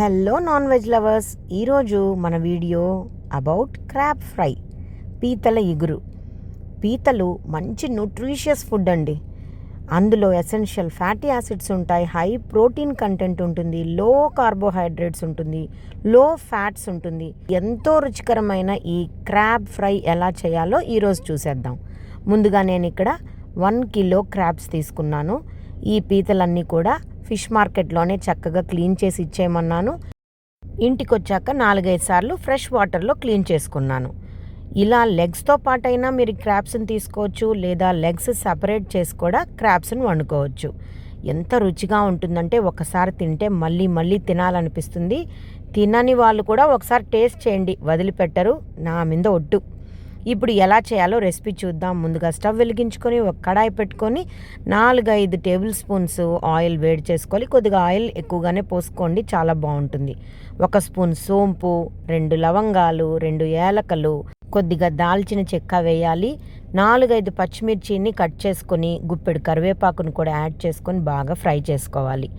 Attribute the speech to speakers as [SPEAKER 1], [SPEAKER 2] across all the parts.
[SPEAKER 1] Hello non veg lovers ఈరోజు మన video about crab fry పీతల ఇగురు. పీతలు మంచి న్యూట్రిషియస్ ఫుడ్ అండి. అందులో ఎసెన్షియల్ ఫ్యాటీ యాసిడ్స్ ఉంటాయి హై ప్రోటీన్ కంటెంట్ ఉంటుంది లో కార్బోహైడ్రేట్స్ ఉంటుంది లో ఫ్యాట్స్ ఉంటుంది. ఎంతో రుచికరమైన ఈ క్రాబ్ ఫ్రై ఎలా చేయాలో ఈరోజు చూసేద్దాం. ముందుగా నేను ఇక్కడ వన్ కిలో క్రాబ్స్ తీసుకున్నాను. ఈ పీతలన్నీ కూడా ఫిష్ మార్కెట్లోనే చక్కగా క్లీన్ చేసి ఇచ్చేయమన్నాను. ఇంటికి వచ్చాక నాలుగైదు సార్లు ఫ్రెష్ వాటర్లో క్లీన్ చేసుకున్నాను. ఇలా లెగ్స్తో పాటైనా మీరు క్రాప్స్ని తీసుకోవచ్చు లేదా లెగ్స్ సపరేట్ చేసి కూడా క్రాప్స్ని వండుకోవచ్చు. ఎంత రుచిగా ఉంటుందంటే ఒకసారి తింటే మళ్ళీ మళ్ళీ తినాలనిపిస్తుంది. తినని వాళ్ళు కూడా ఒకసారి టేస్ట్ చేయండి వదిలిపెట్టరు. నా మీద ఒట్టు. ఇప్పుడు ఎలా చేయాలో రెసిపీ చూద్దాం. ముందుగా స్టవ్ వెలిగించుకొని ఒక కడాయి పెట్టుకొని నాలుగైదు టేబుల్ స్పూన్స్ ఆయిల్ వేడి చేసుకోవాలి. కొద్దిగా ఆయిల్ ఎక్కువగానే పోసుకోండి చాలా బాగుంటుంది. ఒక స్పూన్ సోంపు రెండు లవంగాలు రెండు ఏలకలు కొద్దిగా దాల్చిన చెక్క వేయాలి. నాలుగైదు పచ్చిమిర్చిని కట్ చేసుకొని గుప్పెడు కరివేపాకును కూడా యాడ్ చేసుకొని బాగా ఫ్రై చేసుకోవాలి.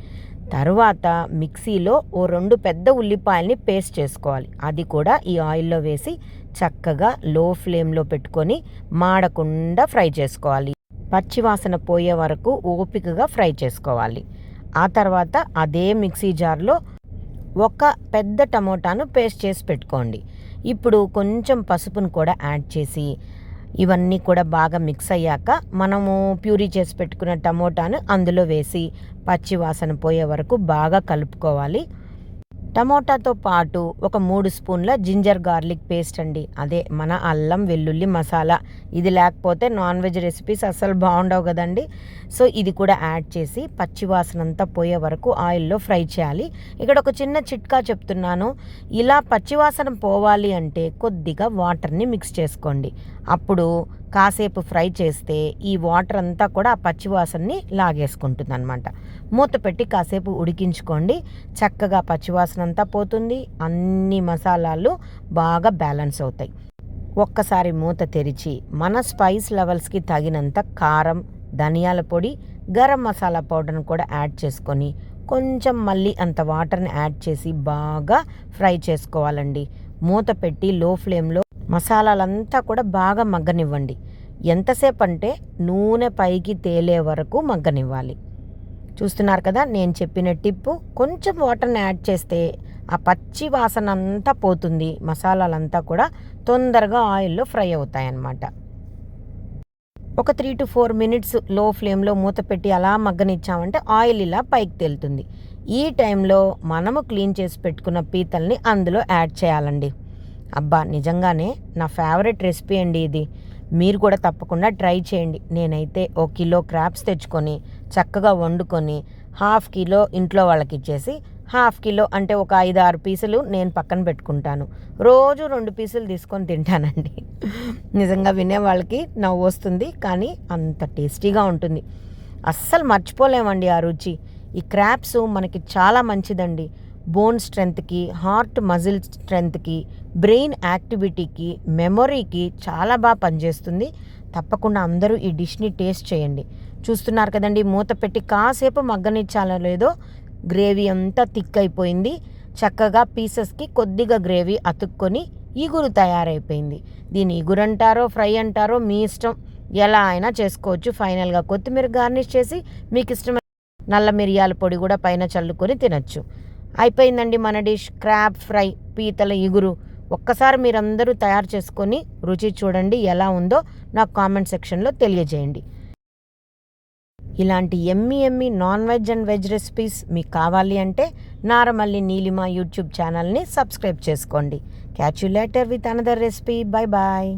[SPEAKER 1] తర్వాత మిక్సీలో ఓ రెండు పెద్ద ఉల్లిపాయల్ని పేస్ట్ చేసుకోవాలి. అది కూడా ఈ ఆయిల్లో వేసి చక్కగా లో ఫ్లేమ్లో పెట్టుకొని మాడకుండా ఫ్రై చేసుకోవాలి. పచ్చివాసన పోయే వరకు ఓపికగా ఫ్రై చేసుకోవాలి. ఆ తర్వాత అదే మిక్సీ జార్లో ఒక పెద్ద టమోటాను పేస్ట్ చేసి పెట్టుకోండి. ఇప్పుడు కొంచెం పసుపును కూడా యాడ్ చేసి ఇవన్నీ కూడా బాగా మిక్స్ అయ్యాక మనము ప్యూరీ చేసి పెట్టుకున్న టమోటాను అందులో వేసి పచ్చి వాసన పోయే వరకు బాగా కలుపుకోవాలి. టమోటాతో పాటు ఒక మూడు స్పూన్ల జింజర్ గార్లిక్ పేస్ట్ అండి. అదే మన అల్లం వెల్లుల్లి మసాలా. ఇది లేకపోతే నాన్ వెజ్ రెసిపీస్ అస్సలు బాగుండవు కదండి. సో ఇది కూడా యాడ్ చేసి పచ్చివాసన అంతా పోయే వరకు ఆయిల్లో ఫ్రై చేయాలి. ఇక్కడ ఒక చిన్న చిట్కా చెప్తున్నాను. ఇలా పచ్చివాసన పోవాలి అంటే కొద్దిగా వాటర్ని మిక్స్ చేసుకోండి. అప్పుడు కాసేపు ఫ్రై చేస్తే ఈ వాటర్ అంతా కూడా ఆ పచ్చివాసనని లాగేసుకుంటుంది అనమాట మూత పెట్టి కాసేపు ఉడికించుకోండి. చక్కగా పచ్చివాసన అంతా పోతుంది. అన్ని మసాలాలు బాగా బ్యాలెన్స్ అవుతాయి. ఒక్కసారి మూత తెరిచి మన స్పైస్ లెవెల్స్కి తగినంత కారం ధనియాల పొడి గరం మసాలా పౌడర్ని కూడా యాడ్ చేసుకొని కొంచెం మళ్ళీ అంత వాటర్ని యాడ్ చేసి బాగా ఫ్రై చేసుకోవాలండి. మూత పెట్టి లో ఫ్లేమ్లో మసాలాలంతా కూడా బాగా మగ్గనివ్వండి. ఎంతసేపు అంటే నూనె పైకి తేలే వరకు మగ్గనివ్వాలి. చూస్తున్నారు కదా నేను చెప్పిన టిప్పు కొంచెం వాటర్ని యాడ్ చేస్తే ఆ పచ్చి వాసన అంతా పోతుంది. మసాలాలంతా కూడా తొందరగా ఆయిల్లో ఫ్రై అవుతాయి అన్నమాట ఒక త్రీ టు ఫోర్ మినిట్స్లో ఫ్లేమ్లో మూత పెట్టి అలా మగ్గనిచ్చామంటే ఆయిల్ ఇలా పైకి తేలుతుంది. ఈ టైంలో మనము క్లీన్ చేసి పెట్టుకున్న పీతల్ని అందులో యాడ్ చేయాలండి. అబ్బా నిజంగానే నా ఫేవరెట్ రెసిపీ అండి ఇది. మీరు కూడా తప్పకుండా ట్రై చేయండి. నేనైతే ఓ కిలో క్రాప్స్ తెచ్చుకొని చక్కగా వండుకొని హాఫ్ కిలో ఇంట్లో వాళ్ళకి ఇచ్చేసి హాఫ్ కిలో అంటే ఒక ఐదు ఆరు పీసులు నేను పక్కన పెట్టుకుంటాను. రోజు రెండు పీసులు తీసుకొని తింటానండి. నిజంగా వినే వాళ్ళకి నవ్వు వస్తుంది కానీ అంత టేస్టీగా ఉంటుంది. అస్సలు మర్చిపోలేమండి ఆ రుచి. ఈ క్రాప్స్ మనకి చాలా మంచిదండి. బోన్ స్ట్రెంత్కి హార్ట్ మజిల్ స్ట్రెంత్కి బ్రెయిన్ యాక్టివిటీకి మెమొరీకి చాలా బాగా పనిచేస్తుంది. తప్పకుండా అందరూ ఈ డిష్ని టేస్ట్ చేయండి. చూస్తున్నారు కదండి మూత పెట్టి కాసేపు మగ్గనిచ్చాలో లేదో గ్రేవీ అంతా థిక్ అయిపోయింది చక్కగా పీసెస్కి కొద్దిగా గ్రేవీ అతుక్కొని ఈగురు తయారైపోయింది. దీని ఈగురు అంటారో ఫ్రై అంటారో మీ ఇష్టం. ఎలా అయినా చేసుకోవచ్చు. ఫైనల్గా కొత్తిమీర గార్నిష్ చేసి మీకు ఇష్టమైన నల్ల మిరియాల పొడి కూడా పైన చల్లుకొని తినచ్చు. అయిపోయిందండి మన డిష్. క్రాబ్ ఫ్రై పీతల ఇగురు ఒక్కసారి మీరందరూ తయారు చేసుకొని రుచి చూడండి ఎలా ఉందో. నాకు కామెంట్ సెక్షన్లో తెలియజేయండి. ఇలాంటి ఎమ్మి ఎమ్మి non veg and veg recipes మీకు కావాలి అంటే నారమల్లి నీలిమ యూట్యూబ్ ఛానల్ని సబ్స్క్రైబ్ చేసుకోండి. Catch you later with another recipe bye bye